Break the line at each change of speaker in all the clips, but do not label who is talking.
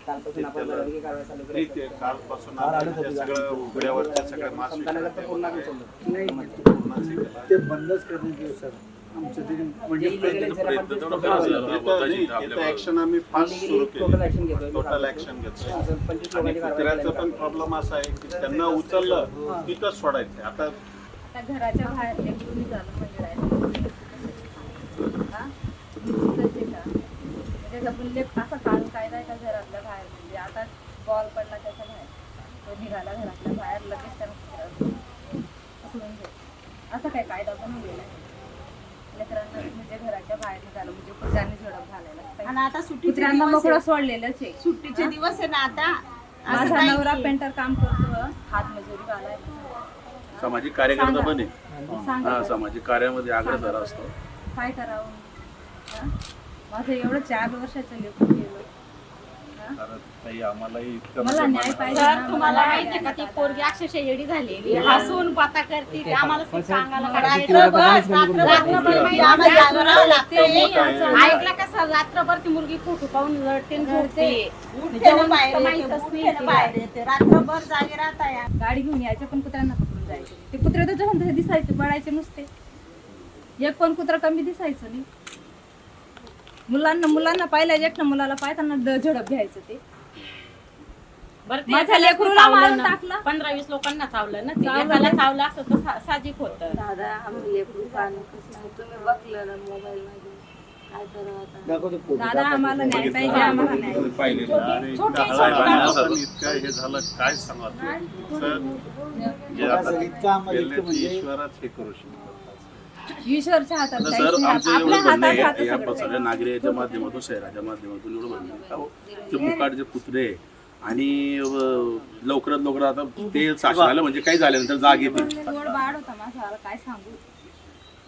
कालपासून आपण बऱ्यापैकी कारवाई चालू
ते कालपासून
फार
आम्ही
आलं
ते उघड्यावरच्या सगळ्या
ते बंदच करण्यात सर आमचं म्हणजे
जे आहे त्याला पण
ऍक्शन आम्ही फास्ट सुरू केली टोटल ऍक्शन
असं पंचवीस
आणि
लोकांची कारवाई
प्रॉब्लेम असा आहे की त्यांना उचललं तिथंच सोडायचं आता
आता घराच्या बाहेर झालं म्हणजे राहिलं. हा? तसे का? म्हणजे आपण लेक असा काल कायदा आहे का घरातल्या बाहेर म्हणजे आता बॉल पडला त्याच्या बाहेर. तो निघाला घरातल्या बाहेर लगेच त्याला असं काय कायदा बनवलेला आहे लेकरांना म्हणजे घराच्या बाहेर निघालं म्हणजे कुत्र्यांनी झडप घालायला.
आणि
पाहिजे.
आता सुट्टीचे
कुत्र्यांना
दिवस
मोकळं
आहे.
सोडलेलंच आहे.
सुट्टीचे दिवस आहे ना आता.
माझा नवरा
नाही.
पेंटर काम करतो हात मजुरी घालाय
सामाजिक कार्यकर्ता पण आहे. हा. सामाजिक कार्यामध्ये आग्रह असतो.
काय करावं? हा? माझं एवढं चार वर्षाचं लेकरू गेलं हा?
कारण ताई आम्हालाही इतकं
मला न्याय पाहिजे
सर तुम्हाला
मला
माहिती
न्याय
का ती. पोरगी अक्षरशः येडी झालेली हसून पाता करते ते आम्हाला
पण सर,
सांगायला
किती
लागली.
वेळा
रात्रभर. बाई आम्हाला जागरावं लागते.
ते नाही असं.
ऐकलं का सर रात्रभर ती मुलगी फोटो पाहून रडते आणि झोपते
बाहेर येते. बाहेर येते रात्रभर जागे राहता या
गाडी घेऊन यायचं पण कुत्र्यांना पकडून जायचं ते कुत्रे तर जवळ तसे दिसायचे पडायचे नुसते एक पण कुत्रा कमी दिसायचं नाही मुलांना मुलांना पाहिलं एक ना मुलाला पाहताना द- झडप घ्यायचं ते.
बरं ते
माझ्या लेकरूला
चावलं
मारून
ना.
टाकलं.
पंधरा वीस लोकांना चावलं ना ते.
चावलं
एकाला
ना.
चावलं असतं तर सा- साहजिक होतं.
दादा आम्ही लेकरू पाहणं कसं आहे तुम्ही बघलं ना मोबाईल मध्ये. काय करावं आता?
दाखवतो फोटो,
दादा. आम्हाला न्याय पाहिजे आम्हाला न्याय.
पाहिले
अरे इतकं हळहळानं पण इतकं हे झालं काय सांगा सर जे
बघा
आता
सर, इतकं आम्हाला इतकं
गेल्याची
म्हणजे
ईश्वरच हे करू शकतो.
ईश्वरच्या हातात
आता
काहीच
सर
नाही.
आमचं
आपल्या
एवढं म्हणणं
हातात राहतं
आहे या
सगळं
सगळ्या नागरिकाच्या माध्यमातून शहराच्या माध्यमातून एवढं म्हणणं आहे. का हो, ते मुकाट जे कुत्रे आहे, आणि अं, लवकरात लवकर आता ते शासनाला म्हणजे काही झाल्यानंतर जाग येते
गोड बाळ होता माझा आता काय सांगू?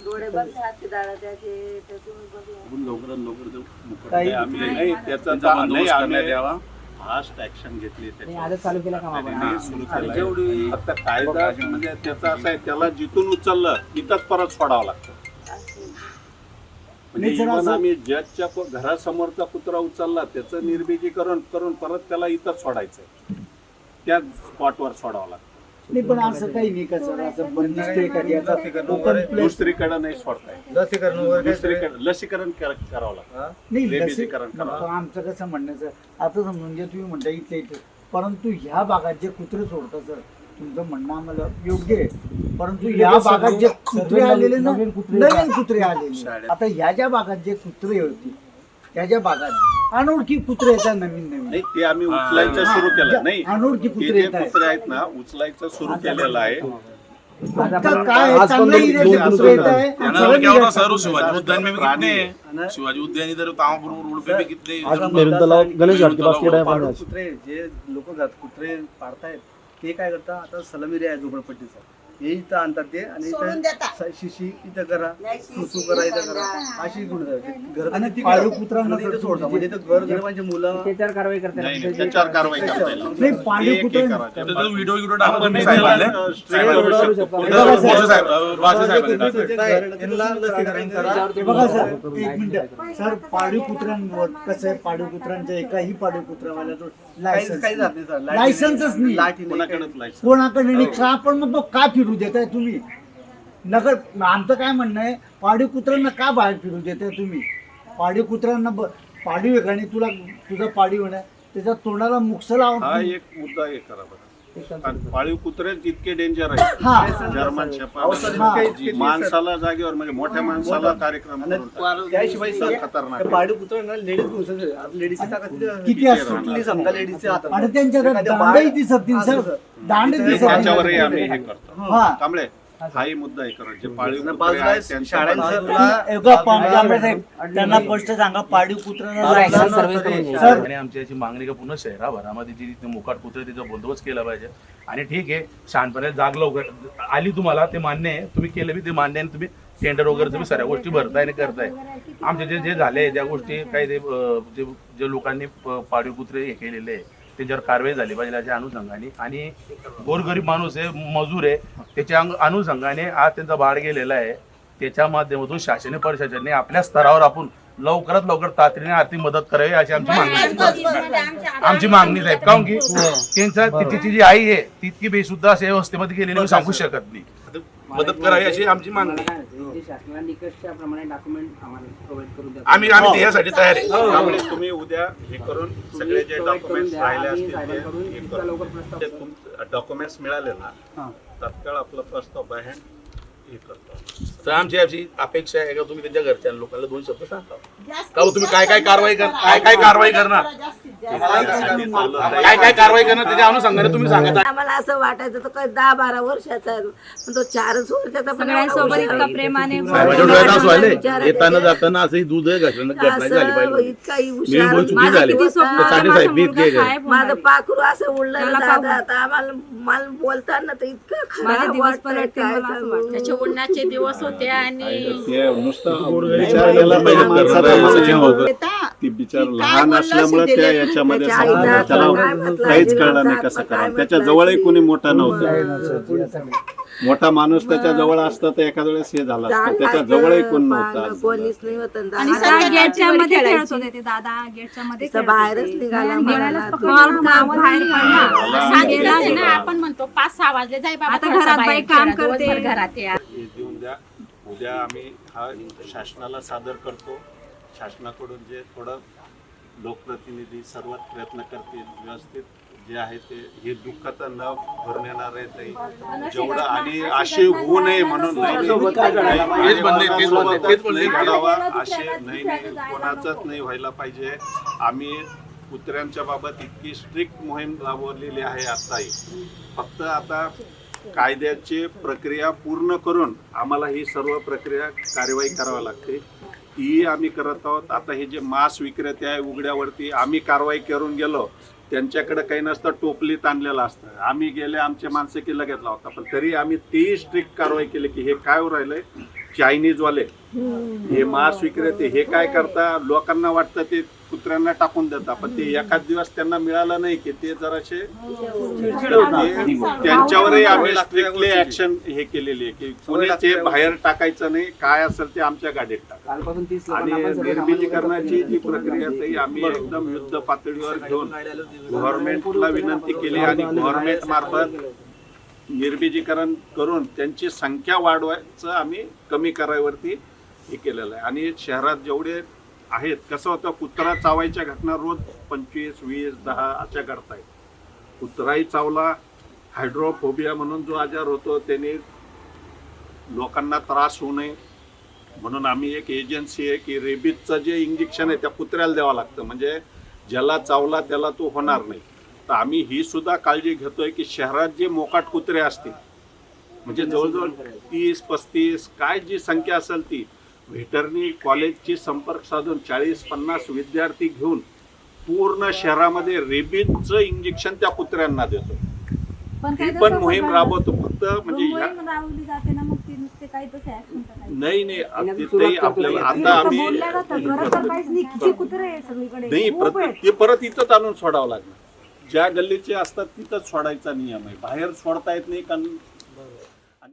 डोळे बघतात ते दादा त्याचे ते तुम्ही बघलं
आपण लवकरात लवकर ते मुकाट
काही-
आम्ही
नाही. त्याचा
त्यांचा
नाही आम्ही.
यावा.
फास्ट ऍक्शन घेतली
नाही,
त्याच्यावर.
आजच चालू केला का आपण
आणि सुरू
आणि
केलं.
जेवढी
आता कायदा म्हणजे त्याचा असं आहे त्याला जिथून उचललं तिथंच परत सोडावं लागतं. म्हणजे
नाही, जर
even
असं-
आम्ही जजच्या घरासमोरचा कुत्रा उचलला त्याचं निर्बिजीकरण करून परत त्याला इथंच सोडायचं त्याच स्पॉटवर सोडावं लागतं.
नाही पण असं काही नाही का सर असं बंदिस्त याचा place-
दुसरीकडे नाही सोडता येत
लसीकरण वगैरे
दुसरीकडे लसीकरण कर- करावं लागतं.
नाही लसी-
रेबीजीकरण करावं
नको, आमचं कसं म्हणणं सर आता समजून घ्या तुम्ही म्हणता इथले इथे. परंतु ह्या भागात जे कुत्रे सोडतात सर तुमचं म्हणणं आम्हाला योग्य आहे. परंतु या भागात जे कुत्रे आलेले ना
नवीन कुत्रे
नवीन कुत्रे आलेले.
शाळेत.
आता ह्या ज्या भागात जे कुत्रे होते त्या ज्या भागात अनोळखी कुत्रे येतात नवीन नवीन.
नाही ते आम्ही उचलायचं सुरू केलं. नाही
अनोळखी
ते
कुत्रे
जे
येत आहेत
कुत्रे आहेत ना उचलायचं सुरू केलेलं आहे.
काय चांगलं कुत्रे येत आहे.
त्यांना
सगळं
क्या होता
निघत
सर
आहे.
शिवाजी उद्यान में भी
प्राणी.
कितने
आहे.
हैं शिवाजी उद्यान इधर तामापूर रोड पे भी कितने
आज
इधर
मेरून तलाव
गणेश घाट के पास
मेरून
केला
तलाव
आहे
पाळीव कुत्रे जे लोक कुत्रे पाळतायत ते काय करतात? आता सलमिरी आहे झोपडपट्टीचा हे इथं आणतात ते आणि
सोडून
इथं
देतात.
शिशी इथं करा
नाही,
सुसू करा इथं करा.
करा.
अशी गुण घर
आणि पाळीव कुत्र्यांना
इथं
जर
सोडतात.
तुम्ही
म्हणजे इथं घर गरिबांची मुलं
त्याच्यावर कारवाई करते
नाही नाही, त्याच्यावर कारवाई करता येईल
नाही पाळीव
एक- एक
कुत्रे
करायचं.
तिथं तो व्हिडिओ व्हिडिओ टाकला
आपण
तुम्ही
त्याला,
साहेबांनी
अ,
ते
strike
एवढं
करू
करू
शकतो.
शकतो.
हे बघा सर.
मोठे साहेब अ, बाजी साहेबांनी टाकलं.
तुमचं जे घर आहे, त्यांना लसीकरण करा.
हे बघा सर एक मिनिट. सर पाळीव कुत्र्यांवर कसं आहे? पाळीव कुत्र्यांच्या एकाही पाळीव कुत्र्यावाल्या तो
काहीच
लायसन्स.
काही जात नाही सर. लाठी
लायसन्सच नाही.
लाठी नाही
कोणाकडेच लायसन
कोणाकडे नाही. का पण मग तो का फिरू देताय तुम्ही? नगर आमचं काय म्हणणं आहे पाळीव कुत्र्यांना का बाहेर फिरू देताय तुम्ही? पाळीव कुत्र्यांना ब- पाळीव आहे का आणि तुला तुझा पाळीव आहे ना त्याच्या तोंडाला मुक्स
हा
लावून
एक मुद्दा हे करा पाळीव कुत्रे इतके डेंजर आहेत.
हा.
जर्मन
हा.
माणसाला जागेवर म्हणजे मोठ्या माणसाला कार्यक्रम
त्याशिवाय
खतरनाक
पाळीव कुत्रे ना लेडीज ताकद किती-
किती असतो?
सुटली समजा हातात
आणि त्यांच्याकडे दांडही दिसत दांड दिसत.
त्याच्यावरही आम्ही हे करतो.
हा
कांबळे हाही मुद्दा हे करा जे पाळीव कुत्रे आहेत
त्यांना स्पष्ट सांगा पाळीव कुत्र्यांना. सर
आणि आमची याची मागणी का पूर्ण शहराभरामध्ये जी तिथे मुकाट कुत्रे तिचा बंदोबस्त केला पाहिजे. आणि ठीक आहे शहाणपणे जाग लवकर आली तुम्हाला ते मान्य आहे. तुम्ही केलं बी ते मान्य आहे आणि तुम्ही टेंडर वगैरे तुम्ही सगळ्या गोष्टी भरताय आणि करताय. आमचे जे जे झाले ज्या गोष्टी काही ते जे जे लोकांनी पाळीव कुत्रे हे केलेले आहे त्याच्यावर कारवाई झाली पाहिजे याच्या अनुषंगाने. आणि गोरगरीब माणूस आहे मजूर आहे त्याच्या अंग- अनुषंगाने आज त्यांचा भाड गेलेला आहे. त्याच्या माध्यमातून शासनीय प्रशासनाने आपल्या स्तरावर आपण लवकरात लवकर तातडीने आर्थिक मदत करावी अशी आमची मागणी आहे. आमची मागणी आहे काऊन की त्यांचा तिची जी आई आहे तितकी बेसुद्धा अशा व्यवस्थेमध्ये गेलेली मी सांगू शकत नाही. मदत करावी अशी आमची मागणी आहे.
जे शासनाला निकषच्या प्रमाणे डॉक्युमेंट आम्हाला प्रोव्हाइड करून द्या
आम्ही आम्ही त्यासाठी तयार आहे
त्यामुळे तुम्ही उद्या हे करून सगळे जे डॉक्युमेंट्स. राहिले असतील ते हे करून डॉक्युमेंट्स मिळाले ना
हां.
तात्काळ आपला प्रस्ताव बाय हँड हे करतो
तर आमची अशी अपेक्षा आहे का तुम्ही त्यांच्या घरच्या लोकांना दोन शब्द सांगा. का हो, तुम्ही काय काय कारवाई कर काय काय कारवाई करणार? काय काय कारवाई करणार? त्याच्या अनुषंगाने तुम्ही सांगा.
आम्हाला असं वाटायचं तो काय दहा बारा वर्षाचा आहे. पण तो चारच वर्षाचा पण
सगळ्यांसोबत इतका. प्रेमाने
साहेबांच्या डोळ्यात असू आले
विचारायचं.
येताना जाताना असंही दूध घासल्यानं घटना झाली
असं
पाहिजे.
इतकाही
मी
हुशार
बोल चुकी
माझं
झाली.
किती
तर स्वप्नसाठी साहेब
माझं पाखरू असं उडलं
त्याला
आता आम्हाला मला बोलताना तर इतकं
माझे
खराब
दिवस
वाटतंय
पलटतील
काय
मला असं
सांगू.
उन्हाचे दिवस होते आणि
ते बिचार लहान असल्यामुळे त्या याच्यामध्ये काहीच कळलं नाही कसं त्याच्या जवळही कोणी मोठा नव्हता. मोठा माणूस त्याच्याजवळ असता तर एखाद्या वेळेस हे झालं असतं. त्याच्या जवळही कोण नव्हता
कोणीच नाही होत
आणि
दादा
सगळ्या गेटच्या मध्ये
खेळायची.
खेळत होते ते दादा गेटच्या मध्ये
तिथं
खेळत
बाहेरच. निघाला
आपण म्हणतो पाच सहा वाजले जाय बाबा
आता
थोडंसं
घरात
बाहेर
बाई काम करते.
घरात या
हे देऊन द्या उद्या आम्ही हा शासनाला सादर करतो. शासनाकडून जे थोडं लोकप्रतिनिधी सर्वात प्रयत्न करतील व्यवस्थित जे आहे ते हे दुःख तर न भरून येणार आहे ते जेवढं आणि असे होऊ नये म्हणून घडावा? असे नाही नाही कोणाचंच नाही व्हायला पाहिजे. आम्ही कुत्र्यांच्या बाबत इतकी स्ट्रिक्ट मोहीम राबवलेली आहे आताही. फक्त आता कायद्याची प्रक्रिया पूर्ण करून आम्हाला ही सर्व प्रक्रिया कार्यवाही करावी लागते. ही आम्ही करत आहोत. आता हे जे मांस विक्रेते आहे उघड्यावरती आम्ही कारवाई करून गेलो. त्यांच्याकडे काही नसतं टोपलीत आणलेलं असतं. आम्ही गेले आमचे माणसं की लगेच लावतात पण तरी आम्ही तेही स्ट्रिक्ट कारवाई केली की हे काय राहिलंय? चायनीजवाले हे मांस विक्रेते हे काय करता? लोकांना वाटतं ते कुत्र्यांना टाकून देतात. पण ते एखाद दिवस त्यांना मिळालं नाही की ते जराशे त्यांच्यावरही आम्ही स्ट्रिक्टली ऍक्शन हे केलेली आहे की कोणी ते बाहेर टाकायचं नाही. काय असेल ते आमच्या गाडीत टाका. आणि निर्मितीकरणाची जी प्रक्रिया ती आम्ही एकदम युद्ध पातळीवर घेऊन गव्हर्नमेंटला विनंती केली आणि गव्हर्नमेंट मार्फत निर्बीजीकरण करून त्यांची संख्या वाढवायचं आम्ही कमी करायवरती हे केलेलं आहे. आणि शहरात जेवढे आहेत कसं होतं कुत्रा चावायच्या घटना रोज पंचवीस वीस दहा अशा घडत आहेत कुत्राही चावला हायड्रोफोबिया म्हणून जो आजार होतो त्याने लोकांना त्रास होऊ नये. म्हणून आम्ही एक एजन्सी आहे की रेबीजचं जे इंजेक्शन आहे त्या कुत्र्याला द्यावं लागतं. म्हणजे ज्याला चावला त्याला तो होणार नाही. तर आम्ही ही सुद्धा काळजी घेतोय की शहरात जे मोकाट कुत्रे असतील म्हणजे जवळजवळ तीस पस्तीस काय जी संख्या असेल ती व्हेटरनी कॉलेजची संपर्क साधून चाळीस पन्नास विद्यार्थी घेऊन पूर्ण शहरामध्ये रेबीजचं इंजेक्शन त्या कुत्र्यांना देतो
पण
ही पण मोहीम राबवतो फक्त म्हणजे. नाही नाही. आपल्याला. आता आम्ही
नाही.
प्रत्येक ते परत इथंच आणून सोडावं लागणार ज्या गल्लीचे असतात तिथंच सोडायचा नियम आहे. बाहेर सोडता येत नाही कारण